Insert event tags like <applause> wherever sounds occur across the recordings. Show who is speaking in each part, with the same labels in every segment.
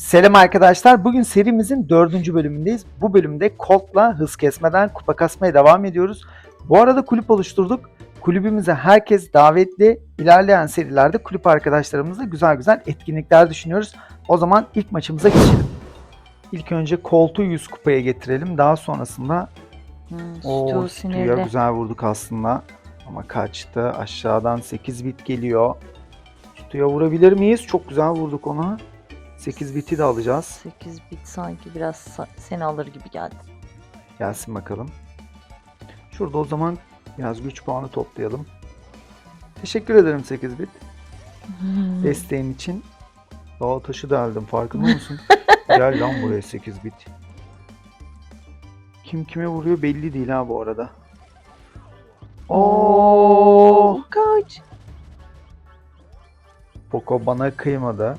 Speaker 1: Selam arkadaşlar. Bugün serimizin dördüncü bölümündeyiz. Bu bölümde Colt'la hız kesmeden kupa kasmaya devam ediyoruz. Bu arada kulüp oluşturduk. Kulübümüze herkes davetli. İlerleyen serilerde kulüp arkadaşlarımızla güzel güzel etkinlikler düşünüyoruz. O zaman ilk maçımıza geçelim. İlk önce Colt'u 100 kupaya getirelim. Daha sonrasında
Speaker 2: Hmm,
Speaker 1: o
Speaker 2: Stu
Speaker 1: Stu'ya güzel vurduk aslında. Ama kaçtı. Aşağıdan 8 bit geliyor. Stu'ya vurabilir miyiz? Çok güzel vurduk ona. 8 biti de alacağız.
Speaker 2: 8 bit sanki biraz sa- seni alır gibi geldi.
Speaker 1: Gelsin bakalım. Şurada o zaman biraz güç puanı toplayalım. Teşekkür ederim 8 bit.
Speaker 2: Hmm.
Speaker 1: Desteğin için. Dağ taşı deldim farkında mısın? <laughs> Gel lan buraya 8 bit. Kim kime vuruyor belli değil ha bu arada. Oo!
Speaker 2: Oo, kaç.
Speaker 1: Poco bana kıymadı.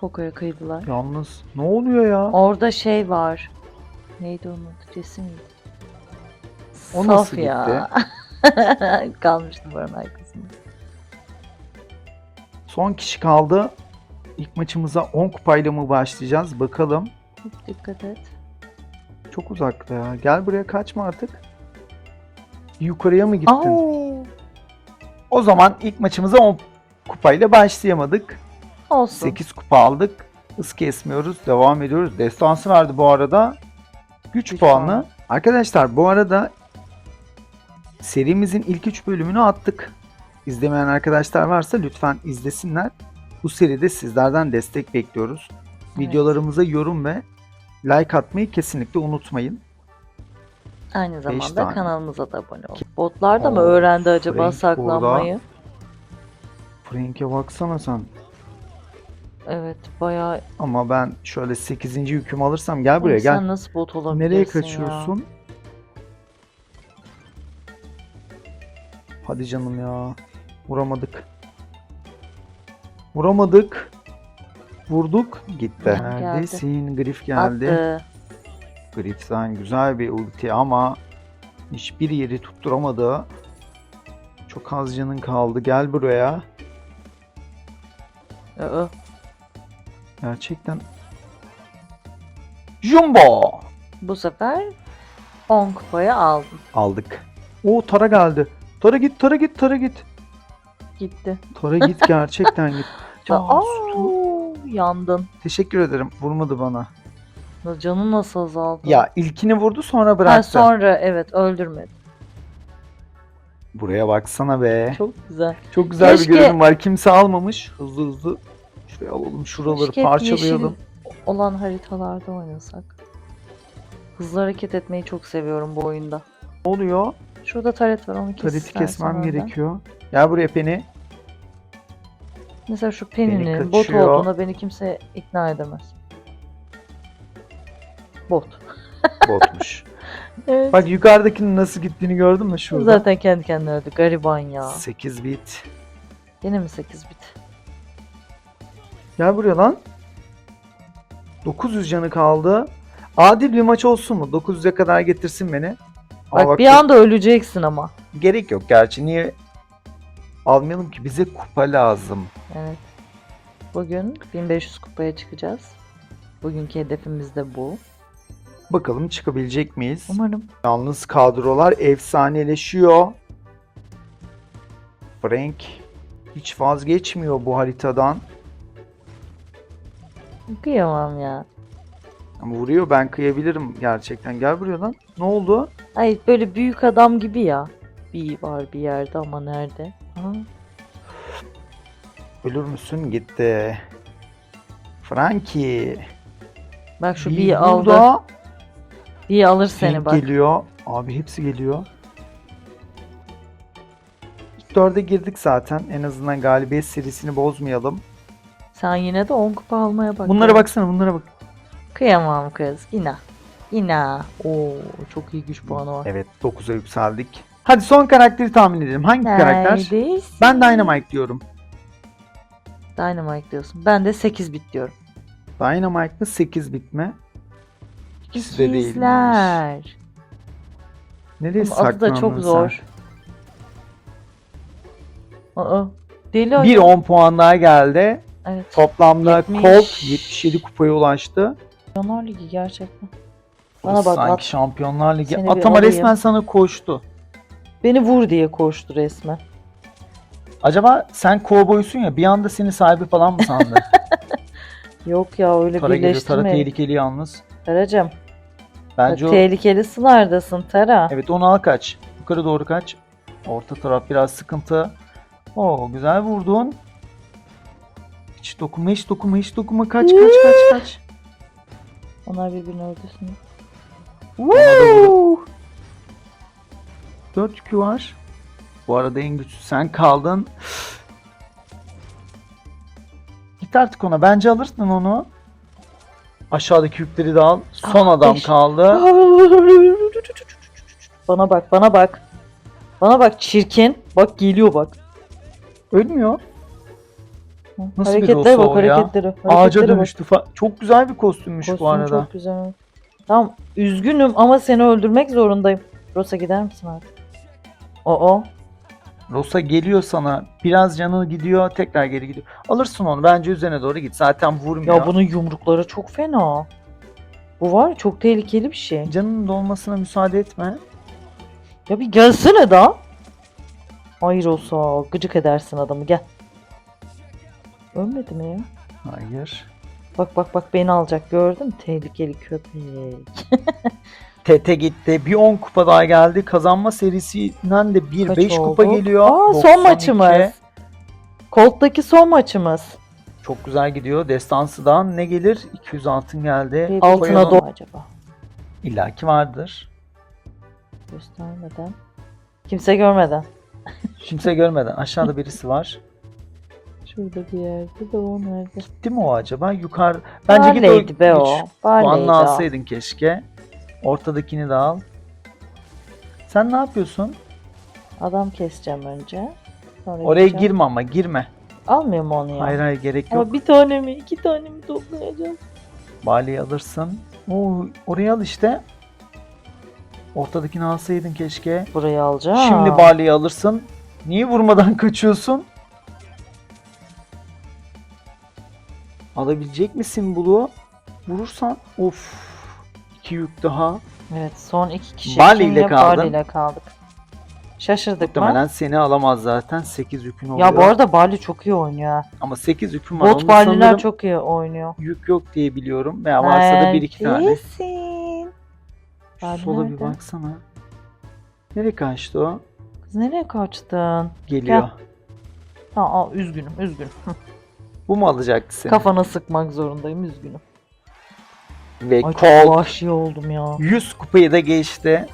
Speaker 2: Poco'ya kıydılar.
Speaker 1: Yalnız ne oluyor ya?
Speaker 2: Orada şey var. Neydi onun miydi?
Speaker 1: O
Speaker 2: Saf
Speaker 1: nasıl
Speaker 2: ya. <laughs> Kalmıştım buranın arkasında.
Speaker 1: Son kişi kaldı. İlk maçımıza 10 kupayla mı başlayacağız? Bakalım.
Speaker 2: Çok dikkat et.
Speaker 1: Çok uzakta ya. Gel buraya kaçma artık. Yukarıya mı gittin?
Speaker 2: Aa,
Speaker 1: O zaman ilk maçımıza 10 kupayla başlayamadık.
Speaker 2: Olsun.
Speaker 1: 8 kupa aldık. Hız kesmiyoruz. Devam ediyoruz. Destansı verdi bu arada. Güç,
Speaker 2: Güç
Speaker 1: puanı.
Speaker 2: puanı.
Speaker 1: Arkadaşlar bu arada serimizin ilk 3 bölümünü attık. İzlemeyen arkadaşlar varsa lütfen izlesinler. Bu seride sizlerden destek bekliyoruz.
Speaker 2: Evet.
Speaker 1: Videolarımıza yorum ve like atmayı kesinlikle unutmayın.
Speaker 2: Aynı zamanda kanalımıza da abone olun. Botlar da mı öğrendi acaba
Speaker 1: Frank
Speaker 2: saklanmayı?
Speaker 1: Frank'e baksana sen.
Speaker 2: Evet bayağı.
Speaker 1: Ama ben şöyle 8. yükümü alırsam gel buraya
Speaker 2: Ay,
Speaker 1: gel.
Speaker 2: Sen nasıl bot olabilirsin
Speaker 1: Nereye
Speaker 2: ya?
Speaker 1: kaçıyorsun? Hadi canım ya. Vuramadık. Vuramadık. Vurduk. Gitti.
Speaker 2: Geldi.
Speaker 1: Neredesin? Grif geldi.
Speaker 2: Attı.
Speaker 1: Grif'ten güzel bir ulti ama hiçbir yeri tutturamadı. Çok az canın kaldı. Gel buraya.
Speaker 2: Aa,
Speaker 1: Gerçekten. Jumbo!
Speaker 2: bu sefer 10 kupayı aldım.
Speaker 1: Aldık. O Tara geldi. Tara git, Tara git, Tara git.
Speaker 2: Gitti.
Speaker 1: Tara git gerçekten git. <laughs> Ya,
Speaker 2: Aa, yandın.
Speaker 1: Teşekkür ederim. Vurmadı bana.
Speaker 2: Canın nasıl azaldı?
Speaker 1: Ya ilkini vurdu sonra
Speaker 2: Ha,
Speaker 1: bıraktı.
Speaker 2: sonra evet öldürmedi.
Speaker 1: Buraya baksana be. Çok,
Speaker 2: Çok güzel.
Speaker 1: güzel
Speaker 2: Keşke-
Speaker 1: bir görünüm var. Kimse almamış. Hızlı hızlı. Şuraya alalım. Şuraları
Speaker 2: Keşke
Speaker 1: parçalayalım.
Speaker 2: yeşil olan haritalarda oynasak. Hızlı hareket etmeyi çok seviyorum bu oyunda.
Speaker 1: Ne oluyor?
Speaker 2: Şurada taret var onu kes
Speaker 1: Tareti
Speaker 2: istersen
Speaker 1: kesmem
Speaker 2: önden.
Speaker 1: gerekiyor. Gel buraya Penny.
Speaker 2: Mesela şu Penny'nin bot
Speaker 1: kaçıyor.
Speaker 2: olduğuna beni kimse ikna edemez. Bot. <laughs>
Speaker 1: Botmuş. <laughs>
Speaker 2: Evet.
Speaker 1: Bak yukarıdakinin nasıl gittiğini gördün mü şurada?
Speaker 2: Zaten kendi kendine öldü. Gariban ya.
Speaker 1: 8 bit.
Speaker 2: Yine mi 8 bit?
Speaker 1: Gel buraya lan. 900 canı kaldı. Adil bir maç olsun mu? 900'e kadar getirsin beni. Ama
Speaker 2: Bak, bir
Speaker 1: bak-
Speaker 2: anda öleceksin ama.
Speaker 1: Gerek yok gerçi. Niye almayalım ki? Bize kupa lazım.
Speaker 2: Evet. Bugün 1500 kupaya çıkacağız. Bugünkü hedefimiz de bu.
Speaker 1: Bakalım çıkabilecek miyiz?
Speaker 2: Umarım.
Speaker 1: Yalnız kadrolar efsaneleşiyor. Frank hiç vazgeçmiyor bu haritadan.
Speaker 2: Kıyamam ya.
Speaker 1: Ama vuruyor ben kıyabilirim gerçekten. Gel buraya lan. Ne oldu?
Speaker 2: Ay böyle büyük adam gibi ya. Bir var bir yerde ama nerede? Aha.
Speaker 1: Ölür müsün? Gitti. Frankie.
Speaker 2: Bak şu
Speaker 1: Bir
Speaker 2: aldı. Bir alır seni
Speaker 1: Hank
Speaker 2: bak.
Speaker 1: geliyor. Abi hepsi geliyor. İlk dörde girdik zaten. En azından galibiyet serisini bozmayalım.
Speaker 2: Sen yine de 10 kupa almaya bak.
Speaker 1: bunlara
Speaker 2: ya.
Speaker 1: baksana bunlara bak.
Speaker 2: Kıyamam kız. İna. İna. Oo çok iyi güç puanı var.
Speaker 1: Evet 9'a yükseldik. Hadi son karakteri tahmin edelim. Hangi karakter?
Speaker 2: Neredesin?
Speaker 1: Ben Dynamite diyorum.
Speaker 2: Dynamite diyorsun. Ben de 8 bit diyorum.
Speaker 1: Dynamite mı 8 bit mi? İkisi de değilmiş. Nereye
Speaker 2: Ama adı da çok
Speaker 1: sen?
Speaker 2: zor. Aa. Deli
Speaker 1: Bir
Speaker 2: ayı.
Speaker 1: 10 puan daha geldi.
Speaker 2: Evet.
Speaker 1: Toplamda
Speaker 2: 70.
Speaker 1: Colt 77 kupaya ulaştı.
Speaker 2: Şampiyonlar Ligi gerçekten. Bana bak
Speaker 1: sanki
Speaker 2: at.
Speaker 1: Şampiyonlar Ligi.
Speaker 2: Seni
Speaker 1: Atama
Speaker 2: alayım.
Speaker 1: resmen sana koştu.
Speaker 2: Beni vur diye koştu resmen.
Speaker 1: Acaba sen kovboysun ya bir anda senin sahibi falan mı sandı? <laughs>
Speaker 2: Yok ya öyle
Speaker 1: Tara geliyor. Tara tehlikeli yalnız.
Speaker 2: Taracım.
Speaker 1: Bence o...
Speaker 2: Tehlikeli sulardasın Tara.
Speaker 1: Evet onu al kaç. Yukarı doğru kaç. Orta taraf biraz sıkıntı. Oo güzel vurdun. Hiç dokunma hiç dokunma hiç dokunma kaç kaç kaç kaç.
Speaker 2: Onlar birbirini öldürsün.
Speaker 1: Vur. 4 yükü var. Bu arada en güçlü sen kaldın. Git artık ona. Bence alırsın onu. Aşağıdaki yükleri de al. Son
Speaker 2: Ah,
Speaker 1: adam
Speaker 2: beş.
Speaker 1: kaldı.
Speaker 2: Bana bak bana bak. Bana bak çirkin. Bak geliyor bak.
Speaker 1: Ölmüyor. Nasıl bir
Speaker 2: hareketlere
Speaker 1: dost
Speaker 2: bak
Speaker 1: o ya?
Speaker 2: hareketlere.
Speaker 1: Ağaca dönüştü falan. Çok güzel bir kostümmüş
Speaker 2: Kostüm
Speaker 1: bu arada.
Speaker 2: çok güzel. Tamam üzgünüm ama seni öldürmek zorundayım. Rosa gider misin artık? Oo.
Speaker 1: Rosa geliyor sana. Biraz canı gidiyor. Tekrar geri gidiyor. Alırsın onu. Bence üzerine doğru git. Zaten vurmuyor.
Speaker 2: Ya bunun yumrukları çok fena. Bu var ya, çok tehlikeli bir şey.
Speaker 1: Canının dolmasına müsaade etme.
Speaker 2: Ya bir gelsene daha. Hayır olsa gıcık edersin adamı gel. Ölmedi mi ya?
Speaker 1: Hayır.
Speaker 2: Bak bak bak beni alacak gördün mü? Tehlikeli köpek. <laughs>
Speaker 1: Tete gitti. Bir 10 kupa daha geldi. Kazanma serisinden de bir
Speaker 2: Kaç
Speaker 1: 5 kupa
Speaker 2: oldu?
Speaker 1: geliyor.
Speaker 2: Aa
Speaker 1: 92.
Speaker 2: son maçımız. Colt'taki son maçımız.
Speaker 1: Çok güzel gidiyor. Destansı'dan ne gelir? 200 altın geldi.
Speaker 2: Altına
Speaker 1: Koyalım.
Speaker 2: doğru acaba.
Speaker 1: İlla ki vardır.
Speaker 2: Göstermeden. Kimse görmeden.
Speaker 1: Kimse görmeden. Aşağıda birisi var.
Speaker 2: Şurada bir yerde de o nerede?
Speaker 1: Gitti mi o acaba? Yukarı. Bence git
Speaker 2: Barley'di be o. Barley'di o.
Speaker 1: alsaydın keşke. Ortadakini de al. Sen ne yapıyorsun?
Speaker 2: Adam keseceğim önce. Sonra
Speaker 1: Oraya
Speaker 2: gideceğim.
Speaker 1: girme ama girme.
Speaker 2: Almıyor mu onu ya?
Speaker 1: Hayır hayır gerek yok.
Speaker 2: Ama bir tane mi iki tane mi toplayacağız?
Speaker 1: Bali'yi alırsın. Oo, oraya al işte. Ortadakini alsaydın keşke.
Speaker 2: Burayı alacağım.
Speaker 1: Şimdi Bali'yi alırsın. Niye vurmadan <laughs> kaçıyorsun? Alabilecek misin Bulu? Vurursan of. İki yük daha.
Speaker 2: Evet son iki kişi.
Speaker 1: Bali ile kaldın.
Speaker 2: Bali ile kaldık. Şaşırdık
Speaker 1: Muhtemelen
Speaker 2: mı?
Speaker 1: seni alamaz zaten. 8 yükün oluyor.
Speaker 2: Ya bu arada Bali çok iyi oynuyor.
Speaker 1: Ama 8 yükün var.
Speaker 2: Bot Baliler çok iyi oynuyor.
Speaker 1: Yük yok diye biliyorum. Veya varsa da 1-2 tane. Şu sola bir baksana. Nereye kaçtı o?
Speaker 2: Kız nereye kaçtın?
Speaker 1: Geliyor.
Speaker 2: Ha, aa, üzgünüm üzgünüm.
Speaker 1: Bu mu alacaktı seni?
Speaker 2: Kafana sıkmak zorundayım üzgünüm.
Speaker 1: Ve
Speaker 2: Ay çok
Speaker 1: Colt
Speaker 2: vahşi oldum ya.
Speaker 1: 100 kupayı da geçti.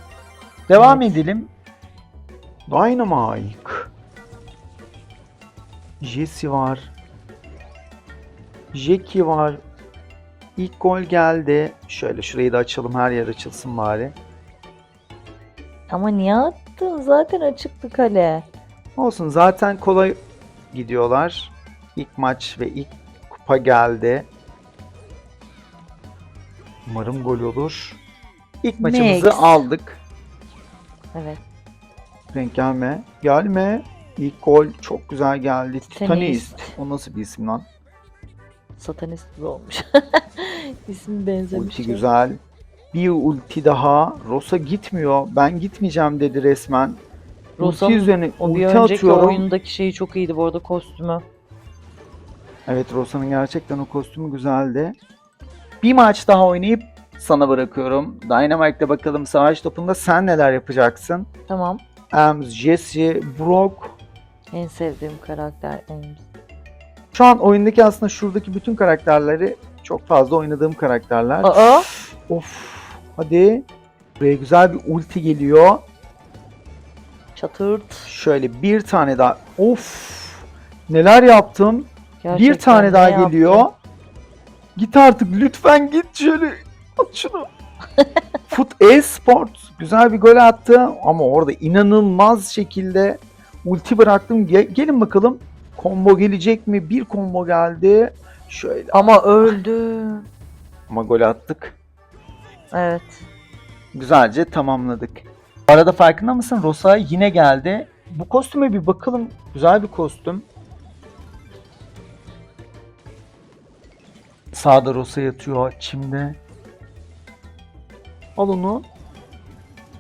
Speaker 1: Devam
Speaker 2: Evet.
Speaker 1: edelim. Dynamite. Jesse var. Jackie var. İlk gol geldi. Şöyle şurayı da açalım. Her yer açılsın bari.
Speaker 2: Ama niye attın? Zaten açıktı kale.
Speaker 1: Olsun zaten kolay gidiyorlar. İlk maç ve ilk kupa geldi. Umarım gol olur. İlk maçımızı
Speaker 2: Next.
Speaker 1: aldık.
Speaker 2: Evet.
Speaker 1: Renk gelme. Gelme. İlk gol çok güzel geldi. Titanist. O nasıl bir isim lan?
Speaker 2: Satanist gibi olmuş. <laughs> İsmi benzemiş.
Speaker 1: Ulti güzel. Bir ulti daha. Rosa gitmiyor. Ben gitmeyeceğim dedi resmen.
Speaker 2: Rosa'nın
Speaker 1: ulti üzerine
Speaker 2: O bir
Speaker 1: ulti
Speaker 2: önceki
Speaker 1: atıyorum.
Speaker 2: oyundaki şeyi çok iyiydi bu arada kostümü.
Speaker 1: Evet Rosa'nın gerçekten o kostümü güzeldi. Bir maç daha oynayıp sana bırakıyorum. Dynamite'de bakalım savaş topunda sen neler yapacaksın?
Speaker 2: Tamam.
Speaker 1: Ems, Jesse, Brock.
Speaker 2: En sevdiğim karakter Ames.
Speaker 1: Şu an oyundaki aslında şuradaki bütün karakterleri çok fazla oynadığım karakterler.
Speaker 2: Aa!
Speaker 1: Of. Hadi. Buraya güzel bir ulti geliyor.
Speaker 2: Çatırt.
Speaker 1: Şöyle bir tane daha. Of. Neler yaptım.
Speaker 2: Gerçekten
Speaker 1: bir tane
Speaker 2: ne
Speaker 1: daha
Speaker 2: yaptın?
Speaker 1: geliyor. Git artık lütfen git şöyle. At şunu. <laughs> Foot e-sport güzel bir gol attı ama orada inanılmaz şekilde ulti bıraktım. Ge- gelin bakalım. Combo gelecek mi? Bir combo geldi. Şöyle
Speaker 2: Ama öldü.
Speaker 1: ama gol attık.
Speaker 2: Evet.
Speaker 1: Güzelce tamamladık. Bu arada farkında mısın? Rosa yine geldi. Bu kostüme bir bakalım. Güzel bir kostüm. Sağda Rosa yatıyor çimde. Al onu.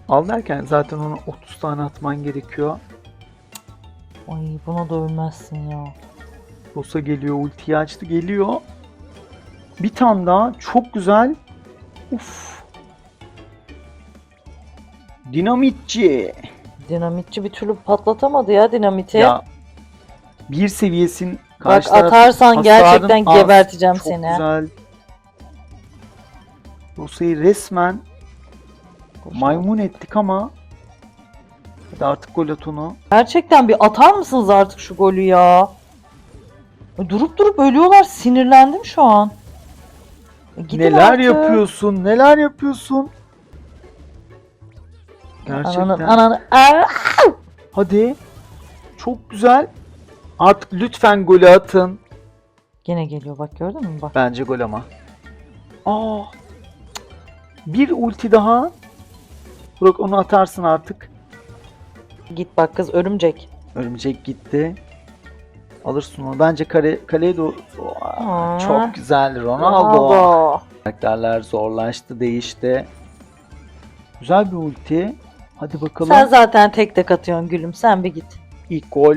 Speaker 1: Al derken zaten ona 30 tane atman gerekiyor.
Speaker 2: Ay buna da ölmezsin ya.
Speaker 1: Rosa geliyor, ultiyi açtı, geliyor. Bir tane daha, çok güzel. Uf. Dinamitçi.
Speaker 2: Dinamitçi bir türlü patlatamadı ya dinamiti.
Speaker 1: Ya bir seviyesin
Speaker 2: Bak
Speaker 1: karşı taraf
Speaker 2: atarsan
Speaker 1: hasarın
Speaker 2: gerçekten
Speaker 1: az.
Speaker 2: geberteceğim
Speaker 1: Çok
Speaker 2: seni.
Speaker 1: güzel. Rosa'yı resmen maymun ettik ama hadi artık gol at onu.
Speaker 2: Gerçekten bir atar mısınız artık şu golü ya? Durup durup ölüyorlar. Sinirlendim şu an. E, Gidin
Speaker 1: neler
Speaker 2: artık.
Speaker 1: yapıyorsun? Neler yapıyorsun? Gerçekten.
Speaker 2: Ananı, ananı. Aa!
Speaker 1: Hadi. Çok güzel. Artık lütfen golü atın.
Speaker 2: Gene geliyor bak gördün mü bak.
Speaker 1: Bence gol ama. Aa. Bir ulti daha. Burak onu atarsın artık.
Speaker 2: Git bak kız örümcek.
Speaker 1: Örümcek gitti. Alırsın onu. Bence kare, kaleye doğru. Aa. Çok güzel Ronaldo.
Speaker 2: Ronaldo.
Speaker 1: Karakterler zorlaştı, değişti. Güzel bir ulti. Hadi bakalım.
Speaker 2: Sen zaten tek tek atıyorsun gülüm. Sen bir git.
Speaker 1: İlk gol.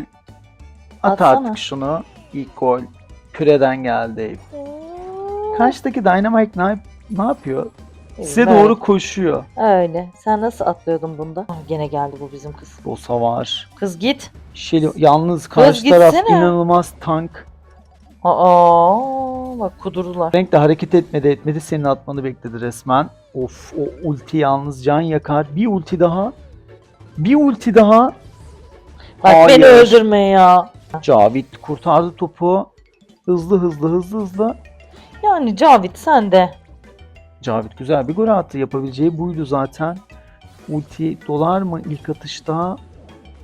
Speaker 1: At
Speaker 2: Atsana.
Speaker 1: artık şunu. İlk gol. Küreden geldi. Karşıdaki Dynamite ne, ne yapıyor? Size
Speaker 2: Evet.
Speaker 1: doğru koşuyor.
Speaker 2: Öyle. Sen nasıl atlıyordun bunda? Ah, Gene geldi bu bizim kız.
Speaker 1: Rosa var.
Speaker 2: Kız git.
Speaker 1: Şeli, yalnız karşı taraf
Speaker 2: gitsene.
Speaker 1: inanılmaz tank.
Speaker 2: Aa, bak kudurdular.
Speaker 1: Frank de hareket etmedi etmedi senin atmanı bekledi resmen. Of o ulti yalnız can yakar. Bir ulti daha. Bir ulti daha.
Speaker 2: Bak
Speaker 1: Hayır.
Speaker 2: beni öldürme ya.
Speaker 1: Cavit kurtardı topu. Hızlı hızlı hızlı hızlı.
Speaker 2: Yani Cavit sen de.
Speaker 1: Cavit güzel bir gol attı. Yapabileceği buydu zaten. Ulti dolar mı ilk atışta?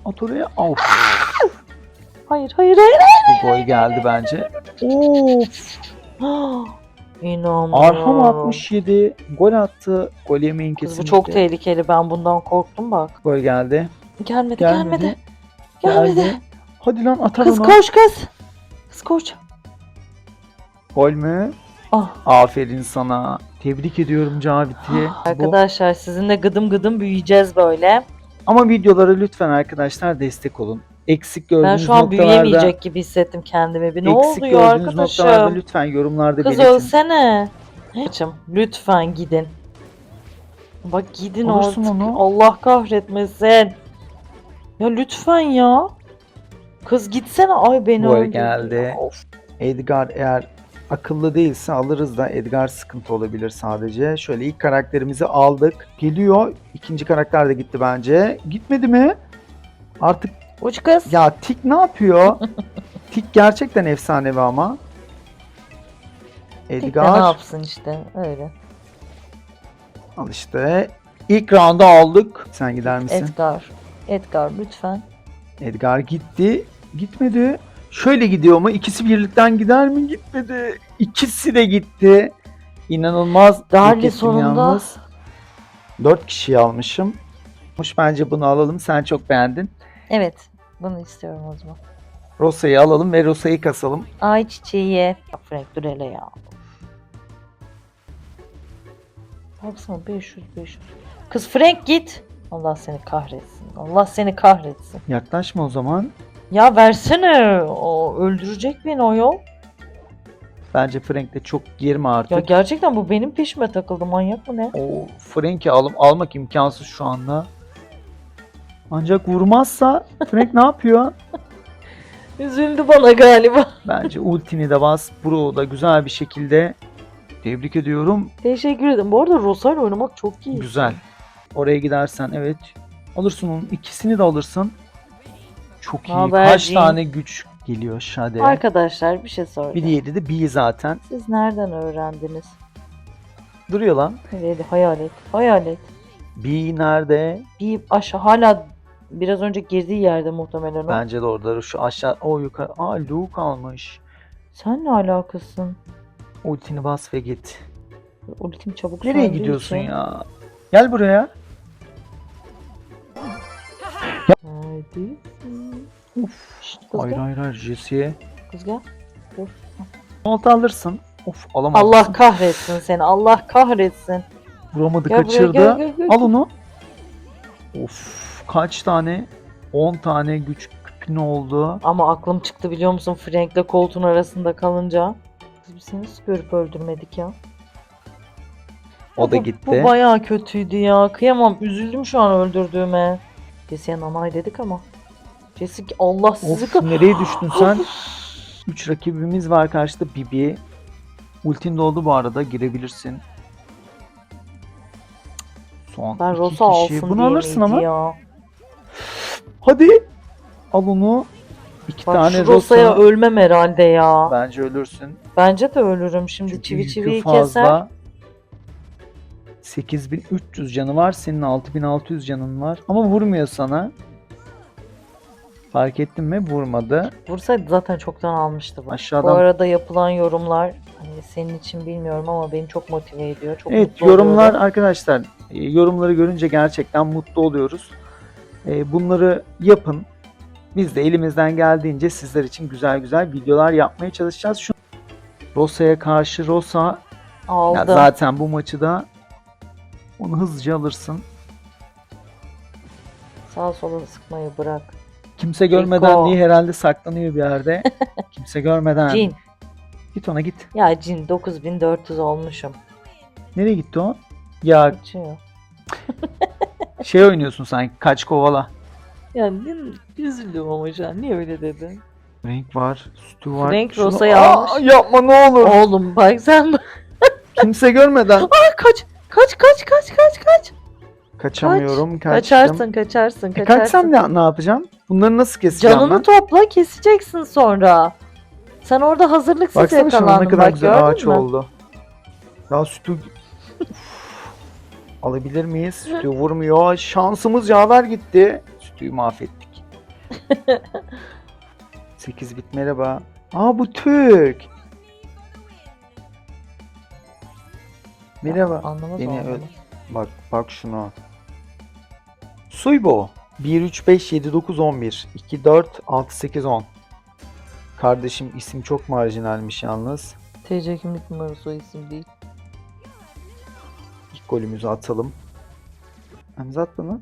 Speaker 1: At oraya. Of,
Speaker 2: Hayır hayır hayır.
Speaker 1: bu gol geldi bence. Of. <gasps>
Speaker 2: İnanmıyorum.
Speaker 1: Arham 67 gol attı. Gol yemeyin kesinlikle.
Speaker 2: bu çok tehlikeli. Ben bundan korktum bak.
Speaker 1: Gol geldi.
Speaker 2: Gelmedi
Speaker 1: Gelmedi.
Speaker 2: gelmedi. Gelmedi.
Speaker 1: Geldi. Hadi lan atar
Speaker 2: Kız
Speaker 1: onu.
Speaker 2: koş kız. Kız koş.
Speaker 1: Gol mü?
Speaker 2: Ah.
Speaker 1: Aferin sana. Tebrik ediyorum Cavit'i. Bu-
Speaker 2: Arkadaşlar sizinle gıdım gıdım büyüyeceğiz böyle.
Speaker 1: Ama videolara lütfen arkadaşlar destek olun. Eksik gördüğünüz
Speaker 2: Ben şu an
Speaker 1: noktalarda
Speaker 2: büyüyemeyecek gibi hissettim kendimi. Bir ne
Speaker 1: eksik
Speaker 2: oldu ya
Speaker 1: gördüğünüz noktalarda
Speaker 2: arkadaşım?
Speaker 1: lütfen yorumlarda
Speaker 2: Kız
Speaker 1: belirtin.
Speaker 2: ölsene. Açım lütfen gidin. Bak gidin
Speaker 1: Alırsın
Speaker 2: artık.
Speaker 1: onu.
Speaker 2: Allah kahretmesin. Ya lütfen ya. Kız gitsene. Ay beni
Speaker 1: Gol
Speaker 2: öldürdü
Speaker 1: geldi.
Speaker 2: Of.
Speaker 1: Edgar eğer akıllı değilse alırız da Edgar sıkıntı olabilir sadece. Şöyle ilk karakterimizi aldık. Geliyor. İkinci karakter de gitti bence. Gitmedi mi? Artık
Speaker 2: Uç kız.
Speaker 1: ya Tik ne yapıyor? <laughs> Tik gerçekten efsanevi ama.
Speaker 2: Tek de ne
Speaker 1: Edgar
Speaker 2: yapsın işte öyle.
Speaker 1: al işte. İlk round'u aldık. Sen gider misin?
Speaker 2: Edgar. Edgar lütfen.
Speaker 1: Edgar gitti. Gitmedi. Şöyle gidiyor mu? İkisi birlikten gider mi? Gitmedi. İkisi de gitti. İnanılmaz.
Speaker 2: Darli sonunda.
Speaker 1: yalnız. Dört kişiyi almışım. Bence bunu alalım. Sen çok beğendin.
Speaker 2: Evet. Bunu istiyorum o zaman.
Speaker 1: Rosa'yı alalım ve Rosa'yı kasalım.
Speaker 2: Ay çiçeği. Frank dur hele ya. Baksana 500 500. Kız Frank git. Allah seni kahretsin. Allah seni kahretsin.
Speaker 1: Yaklaşma o zaman.
Speaker 2: Ya versene. O öldürecek beni o yol.
Speaker 1: Bence Frank de çok girme
Speaker 2: Ya
Speaker 1: artık.
Speaker 2: gerçekten bu benim peşime takıldı. Manyak mı ne?
Speaker 1: O Frank'i al almak imkansız şu anda. Ancak vurmazsa Frank ne yapıyor? <laughs>
Speaker 2: Üzüldü bana galiba. <laughs>
Speaker 1: Bence ultini de bas. Bro da güzel bir şekilde tebrik ediyorum.
Speaker 2: Teşekkür ederim. Bu arada Rosario oynamak çok iyi.
Speaker 1: Güzel. Oraya gidersen evet. Alırsın onun ikisini de alırsın. Çok iyi.
Speaker 2: Haber
Speaker 1: Kaç tane güç geliyor Şade.
Speaker 2: Arkadaşlar bir şey
Speaker 1: Bir
Speaker 2: soracağım.
Speaker 1: diğeri de B zaten.
Speaker 2: Siz nereden öğrendiniz?
Speaker 1: Duruyor lan.
Speaker 2: Hadi hayal et. Hayal et.
Speaker 1: B nerede?
Speaker 2: Bir aşağı hala biraz önce girdiği yerde muhtemelen o.
Speaker 1: Bence de orada. Şu aşağı o yukarı. Aa Luke almış.
Speaker 2: Sen ne alakasın?
Speaker 1: Ultini bas ve git.
Speaker 2: Ultim çabuk
Speaker 1: Nereye gidiyorsun
Speaker 2: için.
Speaker 1: ya? Gel buraya.
Speaker 2: Neredesin? Şşt, kız
Speaker 1: Hayır
Speaker 2: gel.
Speaker 1: hayır hayır Jesse'ye.
Speaker 2: Kız gel. Dur.
Speaker 1: Olta alırsın. Of alamadım.
Speaker 2: Allah kahretsin seni. Allah kahretsin.
Speaker 1: Vuramadı
Speaker 2: Gel buraya,
Speaker 1: kaçırdı.
Speaker 2: gel, gel, gel.
Speaker 1: Al onu. Of kaç tane? 10 tane güç küpün oldu.
Speaker 2: Ama aklım çıktı biliyor musun Frank'le koltuğun arasında kalınca. Biz seni nasıl görüp öldürmedik ya?
Speaker 1: O da
Speaker 2: Bu-
Speaker 1: gitti.
Speaker 2: Bu bayağı kötüydü ya. Kıyamam. Üzüldüm şu an öldürdüğüme. Jesse'ye nanay dedik ama. Jessica Allah sizi
Speaker 1: Of nereye düştün <laughs> sen? 3 rakibimiz var karşıda Bibi. Ultin doldu bu arada girebilirsin. Son
Speaker 2: Ben
Speaker 1: iki
Speaker 2: Rosa
Speaker 1: kişi.
Speaker 2: alsın
Speaker 1: Bunu alırsın ama.
Speaker 2: Ya.
Speaker 1: Hadi. Al onu. İki
Speaker 2: Bak
Speaker 1: tane
Speaker 2: Rosa'ya
Speaker 1: Rosa.
Speaker 2: ölmem herhalde ya.
Speaker 1: Bence ölürsün.
Speaker 2: Bence de ölürüm. Şimdi
Speaker 1: Çünkü
Speaker 2: çivi çiviyi keser.
Speaker 1: 8300 canı var. Senin 6600 canın var. Ama vurmuyor sana. Fark ettin mi? Vurmadı.
Speaker 2: Vursaydı zaten çoktan almıştı bu.
Speaker 1: Aşağıdan
Speaker 2: Bu arada yapılan yorumlar hani senin için bilmiyorum ama beni çok motive ediyor. Çok
Speaker 1: Evet
Speaker 2: mutlu
Speaker 1: yorumlar
Speaker 2: oluyorum.
Speaker 1: arkadaşlar e, yorumları görünce gerçekten mutlu oluyoruz. E, Bunları yapın. Biz de elimizden geldiğince sizler için güzel güzel videolar yapmaya çalışacağız. Şu Rosa'ya karşı Rosa ya
Speaker 2: aldım.
Speaker 1: zaten bu maçı da onu hızlıca alırsın.
Speaker 2: Sağa sola sıkmayı bırak.
Speaker 1: Kimse görmeden diye herhalde saklanıyor bir yerde. <laughs> Kimse görmeden.
Speaker 2: Cin.
Speaker 1: Git ona git.
Speaker 2: Ya cin 9400 olmuşum.
Speaker 1: Nereye gitti o? Ya <laughs> şey oynuyorsun sanki kaç kovala.
Speaker 2: Ya ne, üzüldüm ama şu an. Niye öyle dedin?
Speaker 1: Renk var, sütü var.
Speaker 2: Frank
Speaker 1: Şunu-
Speaker 2: Rosa'yı
Speaker 1: Aa,
Speaker 2: almış.
Speaker 1: Yapma ne olur.
Speaker 2: Oğlum bak sen
Speaker 1: Kimse görmeden.
Speaker 2: Aa, kaç kaç kaç kaç kaç kaç.
Speaker 1: Kaçamıyorum, kaçtım.
Speaker 2: Kaçarsın kaçarsın
Speaker 1: E,
Speaker 2: kaçarsın.
Speaker 1: kaçsam ne, ne yapacağım? Bunları nasıl keseceğim
Speaker 2: Canını
Speaker 1: ben?
Speaker 2: topla keseceksin sonra. Sen orada hazırlıksız
Speaker 1: Baksana şuna
Speaker 2: yakalandın
Speaker 1: ne kadar
Speaker 2: bak
Speaker 1: güzel
Speaker 2: gördün
Speaker 1: ağaç
Speaker 2: mü?
Speaker 1: oldu. Ya sütü... Uf. Alabilir miyiz? Sütü <laughs> vurmuyor. Şansımız yaver gitti. Sütüyü mahvettik. <laughs> 8 bit merhaba. Aa bu Türk. Merhaba.
Speaker 2: Anlamaz
Speaker 1: Beni öl- Bak bak şuna. Suybo. 1 3 5 7 9 11 2 4 6 8 10. Kardeşim isim çok marjinalmiş yalnız.
Speaker 2: TC kimlik numarası o isim değil.
Speaker 1: İlk golümüzü atalım. Emz at bunu.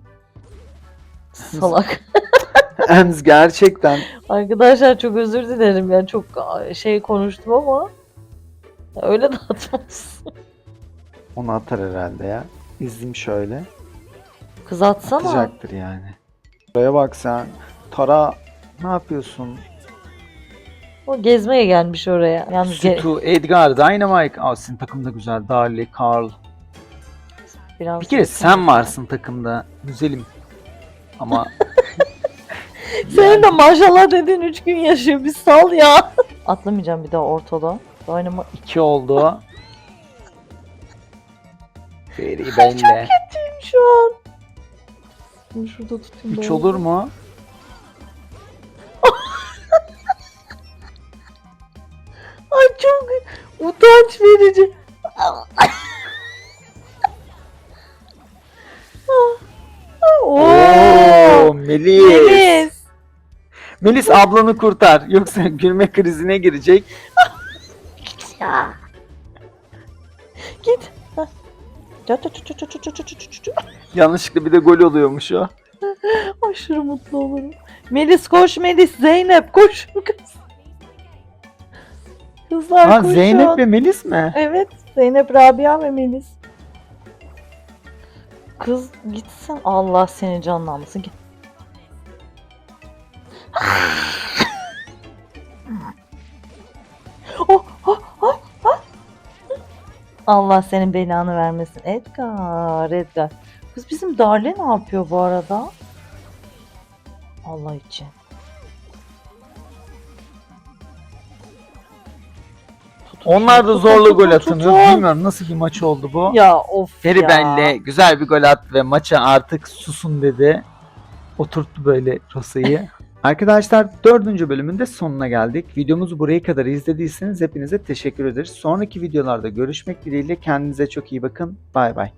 Speaker 2: Salak. <laughs>
Speaker 1: Emz gerçekten.
Speaker 2: Arkadaşlar çok özür dilerim yani çok şey konuştum ama öyle de atmazsın.
Speaker 1: Onu atar herhalde ya. İzleyeyim şöyle.
Speaker 2: Kız atsana.
Speaker 1: Atacaktır yani. Buraya bak sen. Tara ne yapıyorsun?
Speaker 2: O gezmeye gelmiş oraya. Yalnız ge-
Speaker 1: Sütu, Edgar, Dynamite. Aa senin takımda güzel. Darli, Carl.
Speaker 2: biraz
Speaker 1: Bir kere sen varsın takımda. Güzelim. Ama <laughs>
Speaker 2: Senin de maşallah dediğin 3 gün yaşıyor. Bir sal ya. Atlamayacağım bir daha ortada. Oynama.
Speaker 1: iki oldu. <laughs> Veri belli.
Speaker 2: şu an. Bunu şurada tutayım.
Speaker 1: Üç
Speaker 2: ben.
Speaker 1: olur mu? <laughs>
Speaker 2: Ay çok utanç verici. <laughs> Oo,
Speaker 1: Melis.
Speaker 2: Melis.
Speaker 1: Melis ablanı kurtar. Yoksa gülme krizine girecek. <laughs>
Speaker 2: Ya.
Speaker 1: Yanlışlıkla bir de gol oluyormuş o.
Speaker 2: Aşırı mutlu olurum. Melis koş Melis. Zeynep koş kız. Kızlar
Speaker 1: Ha
Speaker 2: koşun.
Speaker 1: Zeynep ve Melis mi?
Speaker 2: Evet. Zeynep, Rabia ve Melis. Kız gitsen Allah seni canlanmasın. Git. oh, oh, oh, oh. Allah senin belanı vermesin. Edgar, Edgar. Kız bizim Darle ne yapıyor bu arada? Allah için.
Speaker 1: Onlar da
Speaker 2: tutun,
Speaker 1: gol
Speaker 2: tutun.
Speaker 1: Bilmiyorum nasıl bir maç oldu bu.
Speaker 2: Ya of
Speaker 1: Feri
Speaker 2: ya.
Speaker 1: Benle güzel bir gol attı ve maça artık susun dedi. Oturttu böyle Rosa'yı. <laughs> Arkadaşlar dördüncü bölümün de sonuna geldik. Videomuzu buraya kadar izlediyseniz hepinize teşekkür ederiz. Sonraki videolarda görüşmek dileğiyle kendinize çok iyi bakın. Bay bay.